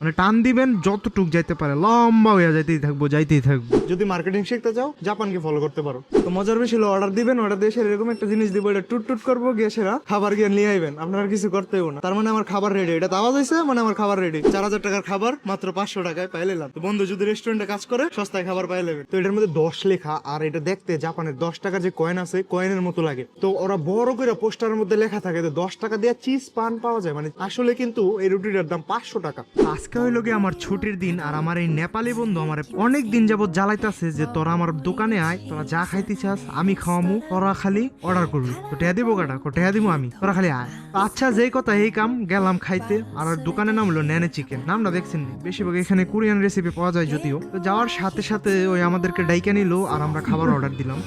মানে টান দিবেন, যতটুক যাইতে পারে। লম্বা হয়ে যাইতেই থাকব যাইতেই থাকব। যদি মার্কেটিং শিখতে চাও জাপানকে ফলো করতে পারো। তো মজার বেশি হলো অর্ডার দিবেন অর্ডার দিয়ে এরকম একটা জিনিস দিব, এটা টুট টুট করব, গিয়ে সেরা খাবার গিয়ে নিয়ে আইবেন। আপনার কিছু করতে হবে না। তার মানে আমার খাবার রেডি এটা আওয়াজ হয়েছে মানে আমার খাবার রেডি চার হাজার টাকার খাবার মাত্র পাঁচশো টাকায় পাইলে লাভ তো বন্ধু, যদি রেস্টুরেন্টে কাজ করে, সস্তায় খাবার পাই নেবে তো এটার মধ্যে দশ লেখা, আর এটা দেখতে জাপানের দশ টাকার যে কয়েন আছে কয়েনের মতো লাগে। তো ওরা বড় করে পোস্টারের মধ্যে লেখা থাকে তো দশ টাকা দিয়ে চিজ পান পাওয়া যায়। মানে আসলে কিন্তু এই রুটিটার দাম পাঁচশো টাকা। আজকে হইল গিয়ে আমার ছুটির দিন আর আমার এই নেপালি বন্ধু আমার অনেক দিন যাবত জ্বালাইতেছে যে তোরা আমার দোকানে আয় তোরা যা খাইতে চাস আমি খাওয়ামু তোরা খালি অর্ডার করবি তো টেয়া দিব কাটা টেয়া দিব আমি তোরা খালি আয় তো আচ্ছা যেই কথা এই কাম গেলাম খাইতে আর ওর দোকানের নাম হলো ন্যানে চিকেন নামটা দেখছেন নি? বেশিরভাগ এখানে কোরিয়ান রেসিপি পাওয়া যায় যদিও তো যাওয়ার সাথে সাথে ওই আমাদেরকে ডাইকা নিল আর আমরা খাবার অর্ডার দিলাম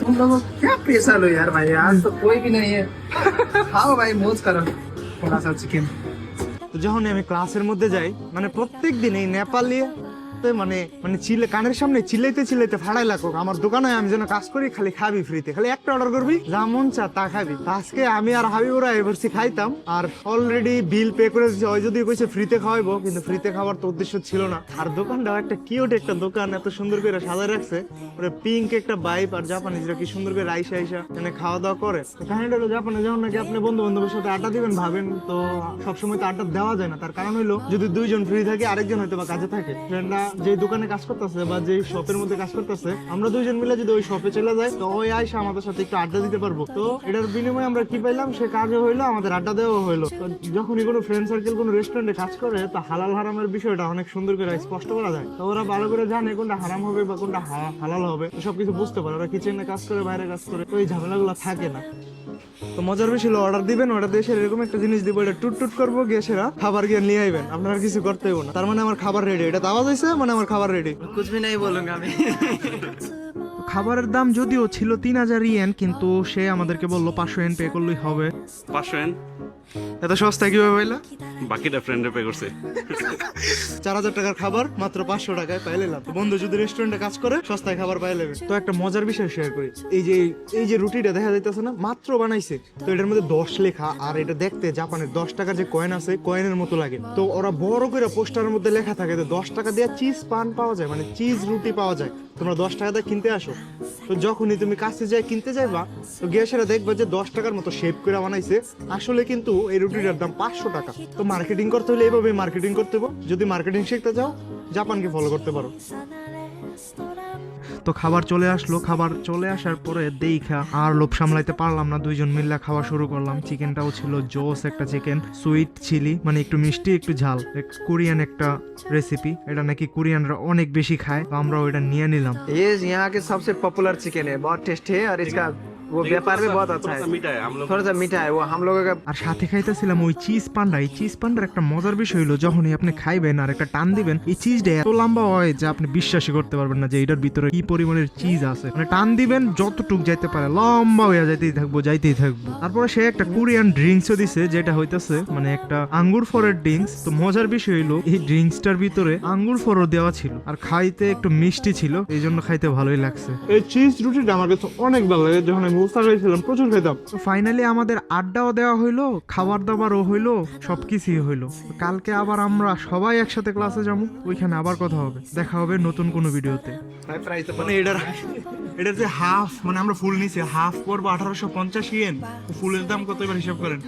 तुम लोगों को क्या पैसा लो यार भाई आज तो कोई भी नहीं है खाओ भाई मौज करो थोड़ा सा चिकन তো যখন আমি ক্লাসের মধ্যে যাই মানে প্রত্যেক দিন এই নেপালি তে মানে মানে চিলে কানের সামনে চিলাইতে চিলাইতে ফাড়াই লাগো আমার দোকানে আমি যেন কাজ করি, খালি খাবি ফ্রিতে খালি একটা অর্ডার করবি, যা চা তা খাবি। আজকে আমি আর হাবিবুরা এভারসি খাইতাম। আর অলরেডি বিল পে করে দিচ্ছে ওই যদি কইছে ফ্রিতে খাওয়াইবো, কিন্তু ফ্রিতে খাওয়ার তো উদ্দেশ্য ছিল না। আর দোকানটাও একটা কিউট একটা দোকান, এত সুন্দর করে সাজায় রাখছে। ওরে পিঙ্ক একটা বাইপ আর জাপানিজরা কি সুন্দর করে আইসা আইসা মানে খাওয়া দাওয়া করে। কাহিনীটা হলো, জাপানে যখন নাকি আপনি বন্ধু বান্ধবের সাথে আড্ডা দিবেন, ভাবেন, তো সবসময় তো আড্ডা দেওয়া যায় না। তার কারণ হলো, যদি দুইজন ফ্রি থাকে, আরেকজন হয়তো বা কাজে থাকে। ফ্রেন্ডরা যে দোকানে কাজ করতেছে বা যে শপের মধ্যে কাজ করতেছে, আমরা দুইজন মিলে যদি ওই শপে চলে যাই, তো ওই আইসা আমাদের সাথে একটু আড্ডা দিতে পারব। তো এটার বিনিময়ে আমরা কি পাইলাম? সে কাজও হইল, আমাদের আড্ডা দেওয়া হইল। তো যখনই কোনো ফ্রেন্ড সার্কেল কোনো রেস্টুরেন্টে কাজ করে, তো হালাল হারামের বিষয়টা অনেক সুন্দর করে স্পষ্ট করা যায়। তো ওরা ভালো করে জানে কোনটা হারাম হবে বা কোনটা হালাল হবে। সবকিছু বুঝতে পারে, ওরা কিচেনে কাজ করে, বাইরে কাজ করে, তো এই ঝামেলাগুলো থাকে না। তো মজার বেশি হলো অর্ডার দিবেন অর্ডার দিয়ে এরকম একটা জিনিস দিব, এটা টুট টুট করব, গিয়ে খাবার গিয়ে নিয়ে আইবেন। আপনার কিছু করতে না। তার মানে আমার খাবার রেডি এটা আওয়াজ হয়েছে মানে আমার খাবার রেডি कुछ भी नहीं बोलूंगा मैं তো খাবারের দাম যদিও ছিল তিন হাজার ইয়েন কিন্তু সে আমাদেরকে বলল পাঁচশো ইয়েন পে করলেই হবে। পাঁচশো এন এত সস্তা কীভাবে পাইলা? বাকিটা ফ্রেন্ডে পে করছে। চার হাজার টাকার খাবার মাত্র পাঁচশো টাকায় পাইলে লাভ। বন্ধু যদি রেস্টুরেন্টে কাজ করে সস্তায় খাবার পাই নেবে তো একটা মজার বিষয় শেয়ার করি। এই যে এই যে রুটিটা দেখা যাইতেছে না মাত্র বানাইছে। তো এটার মধ্যে দশ লেখা আর এটা দেখতে জাপানের দশ টাকার যে কয়েন আছে কয়েনের মতো লাগে। তো ওরা বড় করে পোস্টারের মধ্যে লেখা থাকে যে দশ টাকা দিয়ে চিজ পান পাওয়া যায় মানে চিজ রুটি পাওয়া যায়। তোমরা দশ টাকা দিয়ে কিনতে আসো। তো যখনই তুমি কাছে যাই কিনতে যাইবা, তো গিয়ে সেটা দেখবা যে দশ টাকার মতো শেপ করে বানাইছে। আসলে কিন্তু এই রুটিটার দাম পাঁচশো টাকা। তো মার্কেটিং করতে হলে এইভাবে মার্কেটিং করতে হবে যদি মার্কেটিং শিখতে চাও, জাপানকে ফলো করতে পারো। তো খাবার চলে আসলো খাবার চলে আসার পরে দেখা আর লোভ সামলাইতে পারলাম না দুইজন মিলে খাওয়া শুরু করলাম চিকেনটাও ছিল জোস একটা চিকেন সুইট চিলি মানে একটু মিষ্টি একটু ঝাল এক কোরিয়ান একটা রেসিপি এটা নাকি কোরিয়ানরা অনেক বেশি খায় তো আমরা ওইটা নিয়ে নিলাম ये यहाँ के सबसे पॉपुलर चिकन है बहुत टेस्टी है और इसका वो व्यापार भी बहुत अच्छा है মিঠা है हम लोग थोड़ा सा मीठा है वो हम लोगों का আর সাথে খাইতেছিলাম ওই চিজ পান্ডা এই চিজ পান্ডার একটা মজার বিষয় হলো যখনই আপনি খাইবেন আর একটা টান দিবেন এই চিজটা এত লম্বা হয় যে আপনি বিশ্বাসই করতে পারবেন না যে এটার ভিতরে কি পরিমাণের চিজ আছে মানে টান দিবেন যতটুক যাইতে পারে লম্বা হয়ে যাইতেই থাকবো যাইতেই থাকবো তারপরে সে একটা কোরিয়ান ড্রিঙ্কসও দিছে যেটা হইতাছে মানে একটা আঙ্গুর ফরের ড্রিঙ্কস তো মজার বিষয় হলো এই ড্রিঙ্কসটার ভিতরে আঙ্গুর ফরও দেওয়া ছিল আর খাইতে একটু মিষ্টি ছিল এই জন্য খাইতে ভালোই লাগছে এই চিজ রুটিটা আমার কাছে অনেক ভালো লাগে যখন আমি প্রচুর খাইতাম। তো ফাইনালি আমাদের আড্ডাও দেওয়া হইল খাবার দাবারও হইল সবকিছুই হইল। কালকে আবার আমরা সবাই একসাথে ক্লাসে যাব ওইখানে আবার কথা হবে। দেখা হবে নতুন কোনো ভিডিওতে। মানে এটার এটার যে হাফ মানে আমরা ফুল নিছি হাফ পড়ব আঠারোশো পঞ্চাশ ইয়েন ফুলের দাম কত এবার হিসাব করেন?